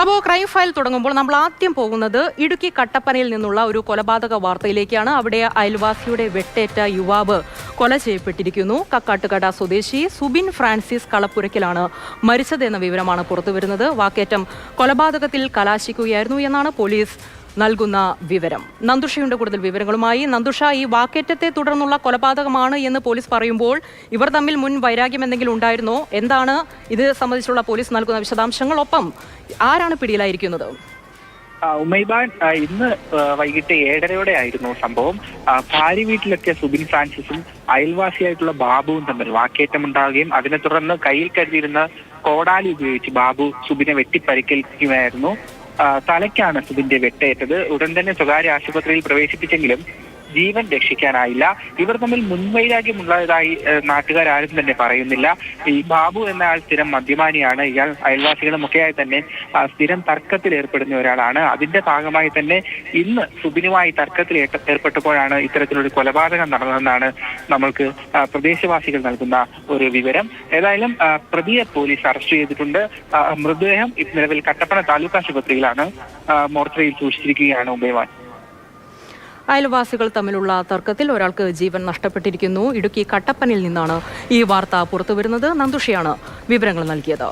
അപ്പോൾ crime file തുടങ്ങുമ്പോൾ നമ്മൾ ആദ്യം പോകുന്നത് ഇടുക്കി കട്ടപ്പനയിൽ നിന്നുള്ള ഒരു കൊലപാതക വാർത്തയിലേക്കാണ്. അവിടെ അയൽവാസിയുടെ വെട്ടേറ്റ യുവാവ് കൊല ചെയ്യപ്പെട്ടിരിക്കുന്നു. കക്കാട്ടുകട സ്വദേശി സുബിൻ ഫ്രാൻസിസ് കളപ്പുരക്കിലാണ് മരിച്ചതെന്ന വിവരമാണ് പുറത്തുവരുന്നത്. വാക്കേറ്റം കൊലപാതകത്തിൽ കലാശിക്കുകയായിരുന്നു എന്നാണ് പോലീസ് നൽകുന്ന വിവരം. നന്ദുഷയുടെ കൂടുതൽ വിവരങ്ങളുമായി. നന്ദുഷ ഈ വാക്കേറ്റത്തെ തുടർന്നുള്ള കൊലപാതകമാണ് എന്ന് പോലീസ് പറയുമ്പോൾ ഇവർ തമ്മിൽ മുൻ വൈരാഗ്യം എന്തെങ്കിലും ഉണ്ടായിരുന്നോ? എന്താണ് ഇത് സംബന്ധിച്ചുള്ള പോലീസ് നൽകുന്ന വിശദാംശങ്ങൾ? ഒപ്പം ആരാണ് പിടിയിലായിരിക്കുന്നത്? ഉമൈബാൻ ഇന്ന് വൈകിട്ട് ഏഴരയോടെ ആയിരുന്നു സംഭവം. ഭാര്യ വീട്ടിലെത്തിയ സുബിൻ ഫ്രാൻസിസും അയൽവാസിയായിട്ടുള്ള ബാബുവും തമ്മിൽ വാക്കേറ്റമുണ്ടാവുകയും അതിനെ തുടർന്ന് കയ്യിൽ കരുതിയിരുന്ന കോടാലി ഉപയോഗിച്ച് ബാബു സുബിനെ വെട്ടിപ്പരിക്കേൽക്കുകയായിരുന്നു തലയ്ക്കാണ് സുബിന്റെ വെട്ടേറ്റത്. ഉടൻ തന്നെ സ്വകാര്യ ആശുപത്രിയിൽ പ്രവേശിപ്പിച്ചെങ്കിലും ജീവൻ രക്ഷിക്കാനായില്ല. ഇവർ തമ്മിൽ മുൻവൈരാഗ്യമുള്ളതായി നാട്ടുകാരും തന്നെ പറയുന്നില്ല. ഈ ബാബു എന്ന ആൾ സ്ഥിരം മദ്യപാനിയാണ്. ഇയാൾ അയൽവാസികളും ഒക്കെയായി തന്നെ സ്ഥിരം തർക്കത്തിൽ ഏർപ്പെടുന്ന ഒരാളാണ്. അതിന്റെ ഭാഗമായി തന്നെ ഇന്ന് സുബിനുമായി തർക്കത്തിൽ ഏർപ്പെ- ഏർപ്പെട്ടപ്പോഴാണ് ഇത്തരത്തിലൊരു കൊലപാതകം നടന്നതെന്നാണ് നമ്മൾക്ക് പ്രദേശവാസികൾ നൽകുന്ന ഒരു വിവരം. ഏതായാലും പ്രതിയെ പോലീസ് അറസ്റ്റ് ചെയ്തിട്ടുണ്ട്. മൃതദേഹം നിലവിൽ കട്ടപ്പന താലൂക്ക് ആശുപത്രിയിലാണ്. മോർച്ചറിയിൽ സൂക്ഷിച്ചിരിക്കുകയാണ് ഉബൈവാൻ അയൽവാസികൾ തമ്മിലുള്ള തർക്കത്തിൽ ഒരാൾക്ക് ജീവൻ നഷ്ടപ്പെട്ടിരിക്കുന്നു. ഇടുക്കി കട്ടപ്പനയിൽ നിന്നാണ് ഈ വാർത്ത പുറത്തുവരുന്നത്. നന്ദുഷയാണ് വിവരങ്ങൾ നൽകിയത്.